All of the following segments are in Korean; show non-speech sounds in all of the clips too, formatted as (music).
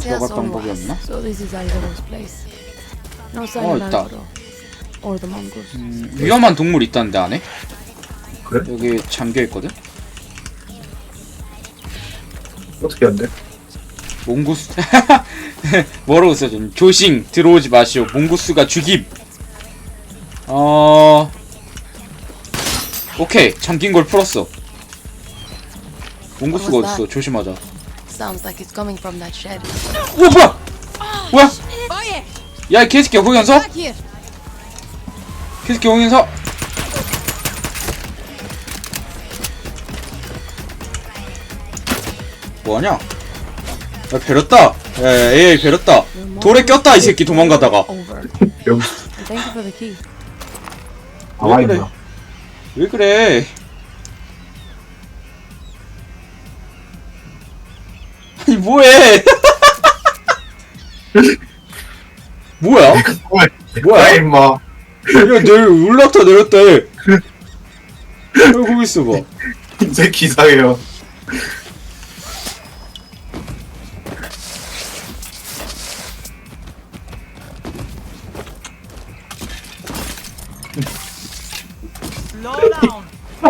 들어갈 방법이. 없나? So this is Alvaro's place. No sign 어, of 있다. Alvaro. Or the mongoose. 음, 위험한 동물 있다는데 안에? 그래? 여기 잠겨 있거든. 어떻게 안 돼? 몽구스 (laughs) 뭐라고 써져? 조싱 들어오지 마시오. 몽구스가 죽임. 어 오케이 잠긴 걸 풀었어. 몽구스가 어딨어? 조심하자. Sounds like it's coming from that shed. 우와 뭐야? 뭐야? 야이 개새끼야 거기 안 서? back here. 개새끼 거기 안 서? 뭐하냐? 야 베렸다. 야 AI 베렸다. 돌에 꼈다 이 새끼 도망가다가. Over. 여기 And thank you for the key. 나와 왜 그래? 왜 그래? 아니 뭐해? (laughs) 뭐야? 뭐야? 야 임마 야, 내 올라타 내렸대. 야, 거기 있어봐. 인생 기사예요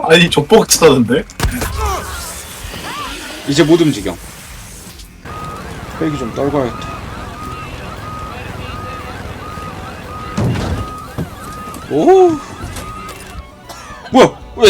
아니 족복 치다는데? 이제 못 움직여. 헬기 좀 떨궈야겠다. 오. 뭐야? 왜?